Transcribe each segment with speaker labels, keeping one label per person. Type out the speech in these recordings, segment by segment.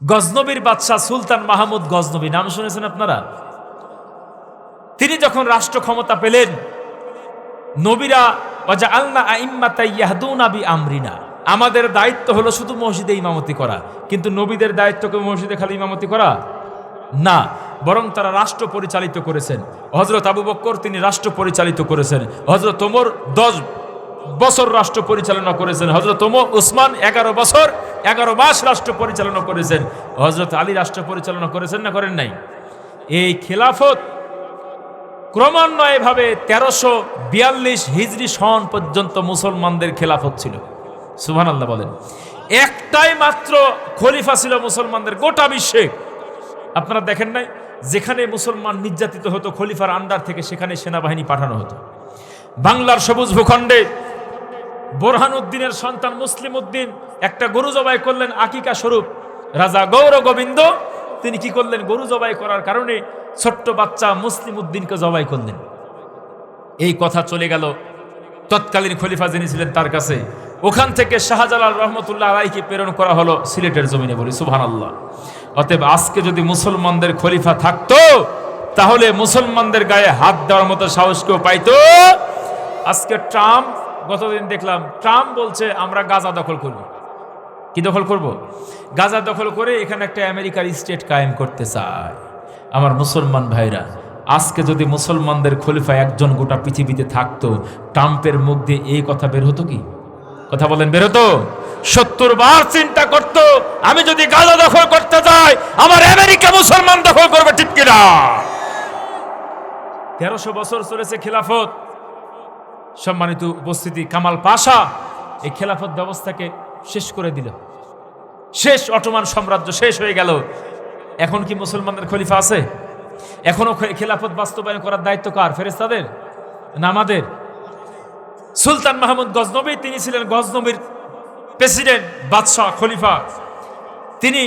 Speaker 1: গজনবীর বাদশাহ সুলতান মাহমুদ গজনবী, নাম শুনেছেন আপনারা? তিনি যখন রাষ্ট্র ক্ষমতা পেলেন, নবীরা আমরিনা আমাদের দায়িত্ব হলো শুধু মসজিদে ইমামতি করা, কিন্তু নবীদের দায়িত্বকে মসজিদে খালি ইমামতি করা? না, বরং তারা রাষ্ট্র পরিচালিত করেছেন। হজরত আবু বক্কর তিনি রাষ্ট্র পরিচালিত করেছেন। হজরত ওমর দশ বছর রাষ্ট্র পরিচালনা করেছেন। হজরত ওমর উসমান এগারো বছর এগারো মাস রাষ্ট্র পরিচালনা করেছেন। হজরত আলী রাষ্ট্র পরিচালনা করেছেন না করেন নাই? এই খেলাফত ক্রমান্বয়ভাবে তেরোশো বিয়াল্লিশ হিজরি সন পর্যন্ত মুসলমানদের খেলাফত ছিল। সুহান আল্লাহ বলেন। একটাই মাত্র খলিফা ছিল মুসলমানদের গোটা বিশ্বে। আপনারা দেখেন নাই? যেখানে মুসলমান নির্যাতিত হতো, খলিফার আন্ডার থেকে সেখানে সেনাবাহিনী পাঠানো হতো। বাংলার সবুজ ভূখণ্ডে বোরহানুদ্দিনের সন্তান মুসলিম উদ্দিন একটা গরু জবাই করলেন আকিকা স্বরূপ। রাজা গৌর গোবিন্দ, তিনি কি করলেন? গরু জবাই করার কারণে ছোট্ট বাচ্চা মুসলিম উদ্দিনকে জবাই করলেন। এই কথা চলে গেল তৎকালীন খলিফা যিনি ছিলেন তার কাছে। ওখান থেকে শাহজালাল রহমতুল্লাহ আলাইকে প্রেরণ করা হলো সিলেটের জমিনে বলি সুবহান আল্লাহ অতএব আজকে যদি মুসলমানদের খলিফা থাকতো, তাহলে মুসলমানদের গায়ে হাত দেওয়ার মতো সাহস কেউ পাইতো। আজকে ট্রাম্প গতদিন দেখলাম ট্রাম্প বলছে, আমরা গাজা দখল করব। কি দখল করব? গাজা দখল করে এখানে একটা আমেরিকার স্টেট কায়েম করতে চায়। আমার মুসলমান ভাইরা, আজকে যদি মুসলমানদের খলিফা একজন গোটা পৃথিবীতে থাকতো, ট্রাম্পের মুখ দিয়ে এই কথা বের হতো কি? কথা বলেন, বের হতো? সত্তর বার চিন্তা করত, আমি যদি গাজা দখল করতে যাই আমার আমেরিকা মুসলমান দখল করবে ঠিক কিনা? তেরোশো বছর চলেছে খিলাফত। সম্মানিত উপস্থিতি, কামাল পাশা এই খেলাফত ব্যবস্থাকে শেষ করে দিল। শেষ অটোমান সাম্রাজ্য শেষ হয়ে গেল। এখন কি মুসলমানদের খলিফা আছে? এখনও খেলাফত বাস্তবায়ন করার দায়িত্ব কার? ফেরেস্তাদের না আমাদের? সুলতান মাহমুদ গজনবী, তিনি ছিলেন গজনবীর প্রেসিডেন্ট, বাদশাহ, খলিফা। তিনি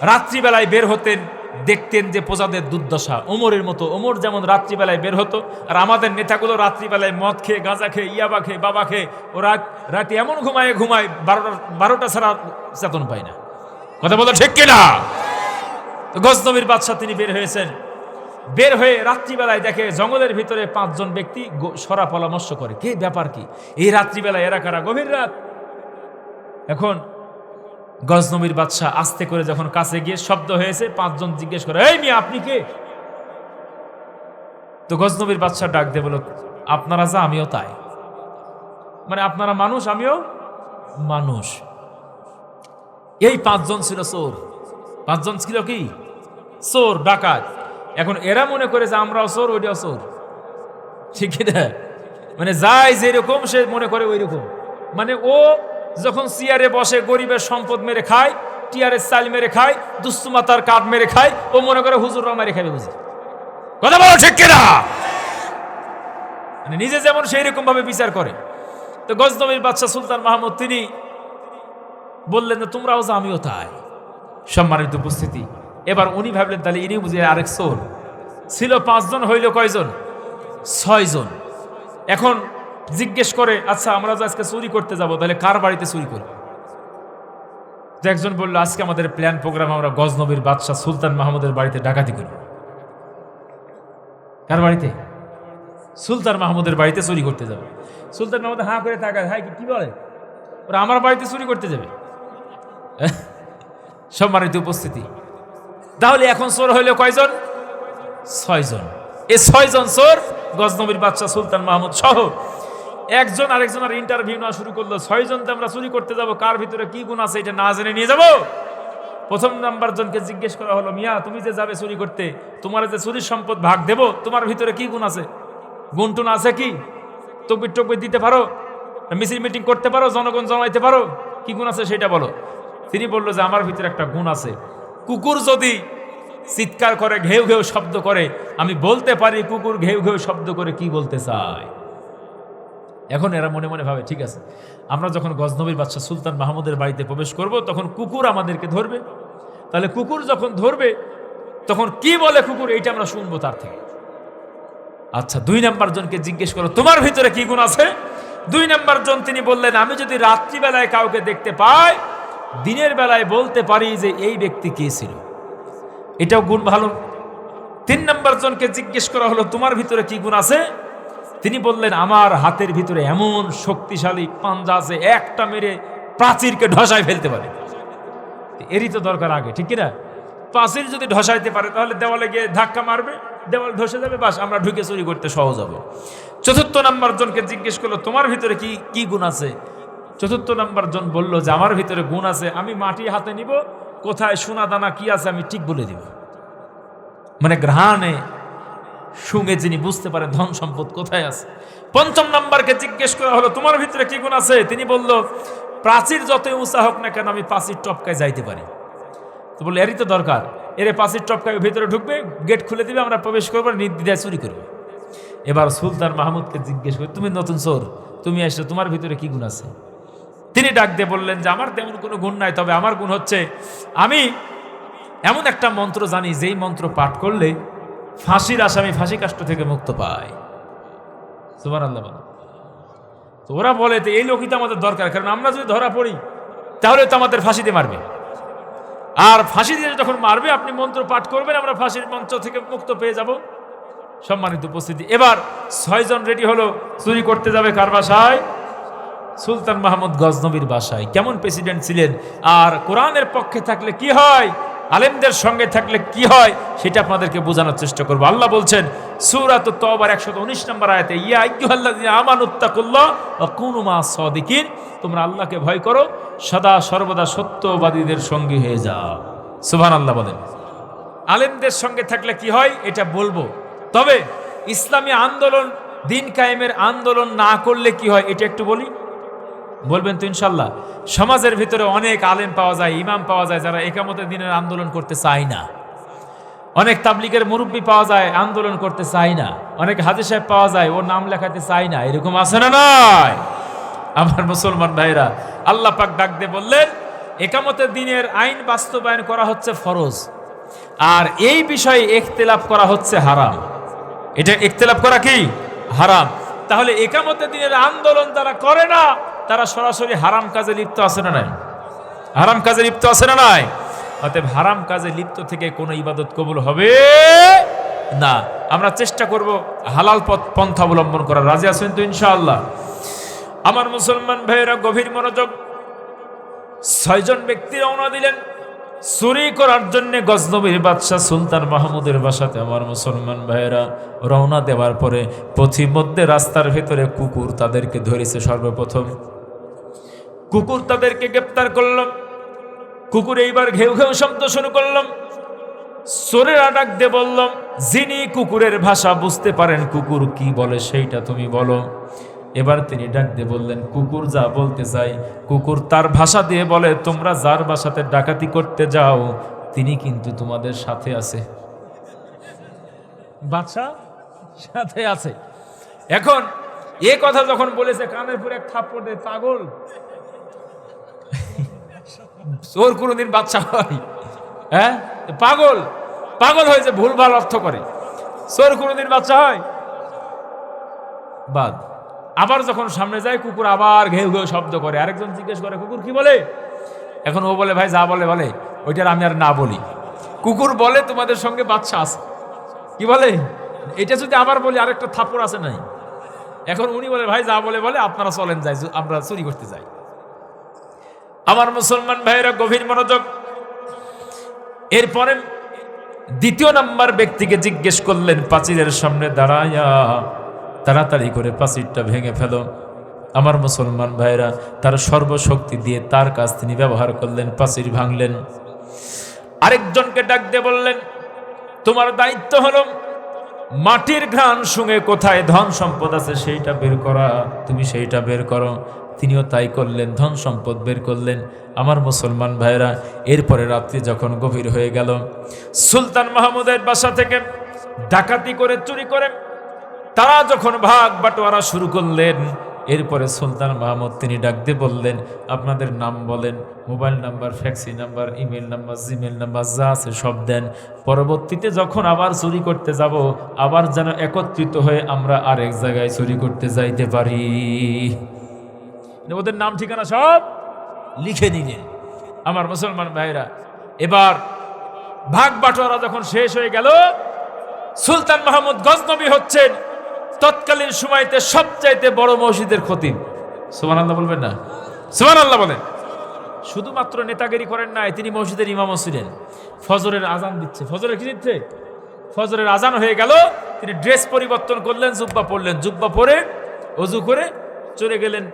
Speaker 1: রাত্রিবেলায় বের হতেন দেখতেন যে প্রজাদের দুর্দশা। ওমরের মতো, ওমর যেমন রাত্রিবেলায় বের হতো, আর আমাদের নেতাগুলো রাত্রিবেলায় মদ খেয়ে, গাঁজা খেয়ে, ইয়াবা খেয়ে, বাবা খেয়ে ও রাত রাতে এমন ঘুমায় ঘুমায় বারোটা বারোটা ছাড়া চেতন পায় না। কথা বলো ঠিক কিনা? গজনবীর বাদশাহ তিনি বের হয়েছেন। বের হয়ে রাত্রিবেলায় দেখে জঙ্গলের ভিতরে পাঁচজন ব্যক্তি সরা পরামর্শ করে। কে ব্যাপার কি? এই রাত্রিবেলায় এরা কারা? গভীর রাত। এখন গজনবীর বাদশাহ আস্তে করে যখন কাছে গিয়ে শব্দ হয়েছে, পাঁচজন জিজ্ঞেস করে, এই মিয়া, আপনি কে? তো গজনবীর বাদশাহ ডাক দিয়ে বলো আপনারা যা, আমিও তাই। মানে আপনারা মানুষ, আমিও মানুষ। এই পাঁচজন ছিল চোর। পাঁচজন ছিল কি? চোর, ডাকাত। এখন এরা মনে করে যে আমরাও চোর, ওইটাও চোর। ঠিক মানে যাই যেরকম, সে মনে করে ওই রকম মানে ও যখন চেয়ারে বসে গরিবের সম্পদ মেরে খায় টিয়ারের চাল মেরে খায় দুস্তুমাতার কাঠ মেরে খায়, ও মনে করে হুজুররা মেরে খাবে বুঝি। কথা বলো ঠিক কিনা? মানে নিজে যেমন সেই রকম ভাবে বিচার করে। তো গজনবীর বাদশাহ সুলতান মাহমুদ, তিনি বললেন যে তোমরাও যা আমিও তাই। সম্মানিত উপস্থিতি। এবার উনি ভাবলেন, তাহলে ইনি বুঝে আরেক চোর? ছিল পাঁচজন, হইল কয়জন? ছয়জন। এখন জিজ্ঞেস করে আচ্ছা আমরা তো আজকে চুরি করতে যাব, তাহলে কার বাড়িতে চুরি করব? তো একজন বলল, আজকে আমাদের প্ল্যান প্রোগ্রাম আমরা গজনবীর বাদশাহ সুলতান মাহমুদের বাড়িতে ডাকাতি করব। কার বাড়িতে? সুলতান মাহমুদের বাড়িতে চুরি করতে যাবে। সুলতান মাহমুদ হাঁ করে তাকায় হাই কি বলে? ওরা আমার বাড়িতে চুরি করতে যাবে? সম্মানিত উপস্থিতি। তাহলে এখন চোর হইল কয়জন? ছয়জন। এ ছয়জন চোর গজনবীর বাদশাহ সুলতান মাহমুদ সহ একজন আরেকজনের ইন্টারভিউ নেওয়া শুরু করল ছয়জন তো আমরা চুরি করতে যাব, কার ভিতরে কি গুণ আছে এটা না জেনে নিয়ে যাব? প্রথম নাম্বার জনকে জিজ্ঞেস করা হলো, মিয়া, তুমি যে যাবে চুরি করতে, তোমার যে চুরির সম্পদ ভাগ দেব, তোমার ভিতরে কি গুণ আছে? গুণ টুন আছে কি? তকবির টকবির দিতে পারো? মিছিল মিটিং করতে পারো? জনগণ জমাইতে পারো? কি গুণ আছে সেটা বলো। তিনি বলল যে, আমার ভিতরে একটা গুণ আছে। কুকুর যদি চিৎকার করে, ঘেউ ঘেউ শব্দ করে, আমি বলতে পারি কুকুর ঘেউ ঘেউ শব্দ করে কি বলতে চায়? এখন এরা মনে মনে ভাবে, ঠিক আছে, আমরা যখন গজনবীর বাদশাহ সুলতান মাহমুদের বাড়িতে প্রবেশ করব, তখন কুকুর আমাদেরকে ধরবে। তাহলে কুকুর যখন ধরবে, তখন কি বলে কুকুর? এইটা আমরা শুনব তার থেকে। আচ্ছা দুই নাম্বার জনকে জিজ্ঞেস করো, তোমার ভিতরে কি গুণ আছে? দুই নাম্বার জন তিনি বললেন, আমি যদি রাত্রিবেলায় কাউকে দেখতে পাই, দিনের বেলায় বলতে পারি যে এই ব্যক্তি কে ছিল। এটাও গুণ ভালো। তিন নম্বর জনকে জিজ্ঞেস করা হলো, তোমার ভিতরে কি গুণ আছে? তিনি বললেন, আমার হাতের ভিতরে এমন শক্তিশালী পাঞ্জা আছে, একটা মেরে প্রাচীরকে ঢসায় ফেলতে পারে। এরই তো দরকার আগে, ঠিক কিনা? প্রাচীর যদি ঢসাইতে পারে, তাহলে দেওয়ালে গিয়ে ধাক্কা মারবে, দেওয়াল ধসে যাবে, বাস আমরা ঢুকে চুরি করতে সহজ হবে। চতুর্থ নাম্বার জনকে জিজ্ঞেস করল, তোমার ভিতরে কি কি গুণ আছে? চতুর্থ নাম্বার জন বলল, যে আমার ভিতরে গুণ আছে, আমি মাটি হাতে নিব, কোথায় সোনা দানা কি আছে আমি ঠিক বলে দিব। মানে ঘ্রাণে শুঙে যিনি বুঝতে পারে ধন সম্পদ কোথায় আছে। পঞ্চম নাম্বারকে জিজ্ঞেস করা হলো, তোমার ভিতরে কি গুণ আছে? তিনি বলল, প্রাচীর যতই উঁচা হোক না কেন, আমি প্রাচীর টপকায় যাইতে পারি। তো বলল, এরই তো দরকার। এরে প্রাচীর টপকায় ভিতরে ঢুকবে, গেট খুলে দিবে, আমরা প্রবেশ করব নির্দিদায় চুরি করব। এবার সুলতান মাহমুদকে জিজ্ঞেস করি, তুমি নতুন চোর, তুমি এসো, তোমার ভিতরে কি গুণ আছে? তিনি ডাক দিয়ে বললেন যে, আমার তেমন কোনো গুণ নাই, তবে আমার গুণ হচ্ছে, আমি এমন একটা মন্ত্র জানি, যেই মন্ত্র পাঠ করলে ফাঁসির আসামি, ফাঁসি কাষ্ট থেকে মুক্ত পায়। সুবার আল্লাহ তো ওরা বলে তো এই লোকই তো আমাদের দরকার, কারণ আমরা যদি ধরা পড়ি, তাহলে তো আমাদের ফাঁসিতে মারবে। আর ফাঁসি দিয়ে যখন মারবে, আপনি মন্ত্র পাঠ করবেন, আমরা ফাঁসির মঞ্চ থেকে মুক্ত পেয়ে যাব। সম্মানিত উপস্থিতি। এবার ছয়জন রেডি হলো, চুরি করতে যাবে কার বাসায়? সুলতান মাহমুদ গজনবীর বাসায়। কেমন প্রেসিডেন্ট ছিলেন? আর কোরআনের পক্ষে থাকলে কি হয়? আলেমদের সঙ্গে থাকলে কি হয় সেটা আপনাদেরকে বোঝানোর চেষ্টা করব। আল্লাহ বলছেন, সুরাত তবার একশত উনিশ নম্বর আয়তে, ইয়া আমানুত্তাকুল্লাহ ওয়া কুনু মা সাদিকিন, তোমরা আল্লাহকে ভয় করো, সদা সর্বদা সত্যবাদীদের সঙ্গী হয়ে যাও। আল্লাহ বলেন। আলেমদের সঙ্গে থাকলে কি হয়, এটা বলব। তবে ইসলামী আন্দোলন, দিন কায়েমের আন্দোলন না করলে কি হয়, এটা একটু বলি। বলবেন তো ইনশাল্লাহ। সমাজের ভিতরে অনেক আলেম পাওয়া যায়, ইমাম পাওয়া যায়, যারা একামতের দিনের আন্দোলন করতে চায় না। অনেক তাবলিগের মুরব্বী পাওয়া যায়, আন্দোলন করতে চায় না। অনেক হাজি সাহেব পাওয়া যায়, ওর নাম লেখাতে চায় না। এরকম আছে না নয় আমার মুসলমান ভাইরা, আল্লাহ পাক ডাক দিয়ে বললেন, একামতের দিনের আইন বাস্তবায়ন করা হচ্ছে ফরজ, আর এই বিষয়ে ইখতিলাফ করা হচ্ছে হারাম। এটা ইখতিলাফ করা কি? হারাম। তাহলে একামতের দিনের আন্দোলন তারা করে না তারা সরাসরি হারাম কাজে লিপ্ত আছে না নাই? হারাম কাজে লিপ্ত আছে না নাই? অতএব হারাম কাজে লিপ্ত থেকে কোনো ইবাদত কবুল হবে না। আমরা চেষ্টা করব হালাল পথ, পন্থা অবলম্বন করার। রাজি আছেন তো ইনশাআল্লাহ? আমার মুসলমান ভাইয়েরা, গভীর মনোযোগ ছয়জন ব্যক্তি রওনা দিলেন। চুরি করার জন্য গজনবীর বাদশাহ সুলতান মাহমুদের বাসাতে। আমার মুসলমান ভাইয়েরা, রওনা দেওয়ার পরে পথিমধ্যে রাস্তার ভেতরে কুকুর তাদেরকে ধরেছে সর্বপ্রথম। কুকুর তাদেরকে গ্রেপ্তার করলাম। কুকুর এইবার ঘেউ ঘেউ শব্দ শুরু করলাম। চোরেরা ডাক দিয়ে বললাম, যিনি কুকুরের ভাষা বুঝতে পারেন কুকুর কি বলে সেইটা তুমি বলো। এবার তিনি ডাক দিয়ে বললেন, কুকুর যা বলতে চাই, কুকুর তার ভাষা দিয়ে বলে, তোমরা যার বাসাতে ডাকাতি করতে যাও, তিনি কিন্তু তোমাদের সাথে আছে। বাদশা সাথে আছে। এখন এ কথা যখন বলেছে, কানের পরে এক থাপ্পড় পাগল। চোর কোনোদিন বাচ্চা হয়। হ্যাঁ? পাগল। পাগল হয়েছে ভুলভাল অর্থ করে। চোর কোনোদিন বাচ্চা হয়? বাদ। আবার যখন সামনে যায়, কুকুর আবার ঘেউ ঘেউ শব্দ করে। আরেকজন জিজ্ঞেস করে, কুকুর কি বলে? এখন ও বলে, ভাই, যা বলে বলে। ওইটার আমি আর না বলি। কুকুর বলে, তোমাদের সঙ্গে বাচ্চা আছে। কি বলে? এটা যদি আবার বলি, আরেকটা থাপ্পড় আছে নাই। এখন উনি বলে, ভাই, যা বলে বলে। আপনারা চলেন যাই, আমরা চুরি করতে যাই। আমার মুসলমান ভাইয়েরা গভীর মনোযোগ। এরপরে দ্বিতীয় নাম্বার ব্যক্তিকে জিজ্ঞেস করলেন পাচিরের সামনে দাঁড়াইয়া তাড়াতাড়ি করে পাচিরটা ভেঙে ফেলো। আমার মুসলমান ভাইরা তার সর্বশক্তি দিয়ে তার কাজ তিনি ব্যবহার করলেন পাচির ভাঙলেন। আরেকজনকে ডাক দিয়ে বললেন, তোমার দায়িত্ব হলো মাটির ঘ্রাণ শুঙে কোথায়, ধন সম্পদ আছে সেইটা বের করা, তুমি সেইটা বের করো। তিনিও তাই করলেন, ধন সম্পদ বের করলেন। আমার মুসলমান ভাইরা এরপরে রাত্রি যখন গভীর হয়ে গেল, সুলতান মাহমুদের বাসা থেকে ডাকাতি করে, চুরি করে তারা যখন ভাগ বাটোয়ারা শুরু করলেন, এরপরে সুলতান মাহমুদ তিনি ডাকতে বললেন, আপনাদের নাম বলেন, mobile number, fax number, email number, Gmail number, যা আছে সব দেন। পরবর্তীতে যখন আবার চুরি করতে যাব, আবার যেন একত্রিত হয়ে আমরা আরেক জায়গায় চুরি করতে যাইতে পারি। ওদের নাম ঠিকানা সব লিখে নিলেন আমার মুসলমান ভাইরা, এবার ভাগ বাটোয়ারা যখন শেষ হয়ে গেল, সুলতান মাহমুদ গজনবী হচ্ছেন তৎকালীন সময়তে সবচাইতে বড় মসজিদের ক্ষতি সুমান আল্লাহ বলবেন না? সুমান আল্লাহ বলেন। শুধুমাত্র নেতাগিরি করেন নাই, তিনি মসজিদের ইমামও ছিলেন। ফজরের আজান দিচ্ছে। ফজরের কি দিচ্ছে? ফজরের আজান হয়ে গেল, তিনি ড্রেস পরিবর্তন করলেন, জুব্বা পরলেন। জুব্বা পরে, অজু করে চলে গেলেন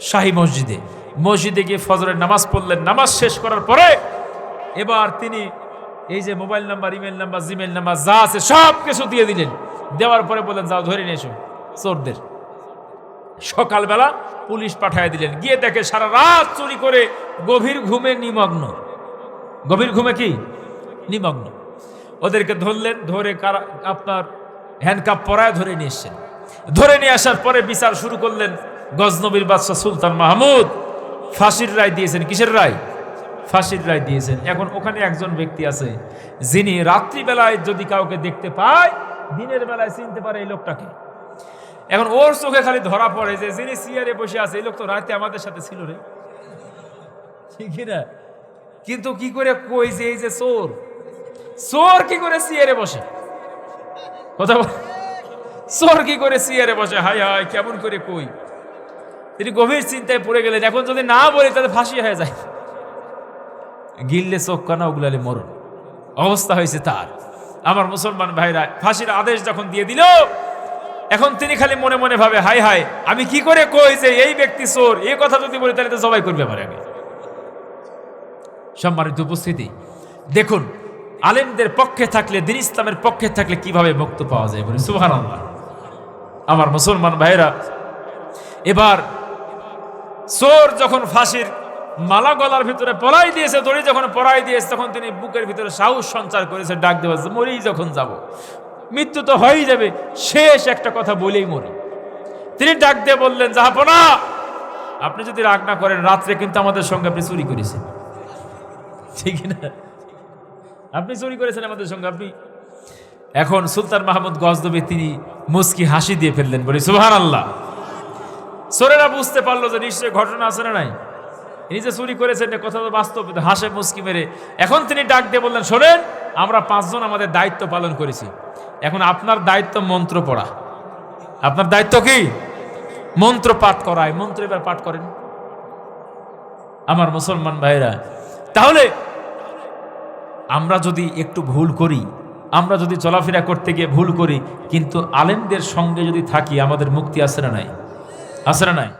Speaker 1: শাহী মসজিদে। মসজিদে গিয়ে ফজরের নামাজ পড়লেন। নামাজ শেষ করার পরে এবার তিনি এই যে mobile number email number Gmail number, যা আছে সব কিছু দিয়ে দিলেন। দেওয়ার পরে বললেন, যাও ধরে নিয়ে চোরদের। সকালবেলা পুলিশ পাঠিয়ে দিলেন। গিয়ে দেখে সারা রাত চুরি করে গভীর ঘুমে নিমগ্ন। গভীর ঘুমে কি? নিমগ্ন। ওদেরকে ধরলেন, ধরে কারা, আপনার হ্যান্ডকাপ পরায় ধরে নিয়ে এসছেন। ধরে নিয়ে আসার পরে বিচার শুরু করলেন। গজনবীর বাদশাহ সুলতান মাহমুদ ফাঁসির রায় দিয়েছেন। কিসের রায়? ফাঁসির রায় দিয়েছেন। এখন ওখানে একজন ব্যক্তি আছে, যিনি রাত্রিবেলায় যদি কাউকে দেখতে পায়, দিনের বেলায় চিনতে পারে এই লোকটাকে। এখন ওর চোখে খালি ধরা পড়ে যে যিনি সিয়ারে বসে আছে, এই লোক তো রাতে আমাদের সাথে ছিল রে। ঠিক না কিন্তু কি করে কই যে এই যে চোর? চোর কি করে সিয়ারে বসে? কথা চোর কি করে সিয়ারে বসে? হাই হাই কেমন করে কই? তিনি গভীর চিন্তায় পড়ে গেলেন। এখন যদি না বলি, তাহলে ফাঁসি হয়ে যায়। গিললে চোখ কানা উগলালে মরণ। অবস্থা হয়েছে তার। আমার মুসলমান ভাইরা, ফাঁসির আদেশ যখন দিয়ে দিল, এখন তিনি খালি মনে মনে ভাবে হাই হাই আমি কি করে কই যে এই ব্যক্তি চোর? এই কথা যদি বলি, তাহলে তো জবাই করবে আমার আগে। সম্মানিত উপস্থিতি, দেখুন, আলেমদের পক্ষে থাকলে, দিন ইসলামের পক্ষে থাকলে কীভাবে মুক্ত পাওয়া যায় বলে সুহান আমার মুসলমান ভাইরা, এবার চোর যখন ফাঁসির মালা গলার ভিতরে পড়াই দিয়েছে, দড়ি যখন পড়াই দিয়েছে, তখন তিনি বুকের ভিতরে সাহস সঞ্চার করেছে, ডাক দেওয়া মরেই যখন যাব। মৃত্যু তো হয়েই যাবে, শেষ একটা কথা বলেই মরি। তিনি ডাক দিয়ে বললেন জাহাপনা আপনি যদি রাগ না করেন, রাত্রে কিন্তু আমাদের সঙ্গে আপনি চুরি করেছেন। ঠিক না? আপনি চুরি করেছেন আমাদের সঙ্গে, আপনি এখন সুলতান মাহমুদ গজদবি তিনি মুস্কি হাসি দিয়ে ফেললেন, বলি সুহান আল্লাহ সোরেরা বুঝতে পারল যে নিশ্চয়ই ঘটনা আছে না নাই। যে চুরি করেছেন কথা তো বাস্তব হাসে মুসকি মেরে। এখন তিনি ডাক দিয়ে বললেন, শোনেন, আমরা পাঁচজন আমাদের দায়িত্ব পালন করেছি। এখন আপনার দায়িত্ব মন্ত্র পড়া। আপনার দায়িত্ব কি? মন্ত্র পাঠ করায় মন্ত্র এবার পাঠ করেন। আমার মুসলমান ভাইরা তাহলে আমরা যদি একটু ভুল করি, আমরা যদি চলাফেরা করতে গিয়ে ভুল করি, কিন্তু আলেমদের সঙ্গে যদি থাকি, আমাদের মুক্তি আছে না নাই? আছে নাই।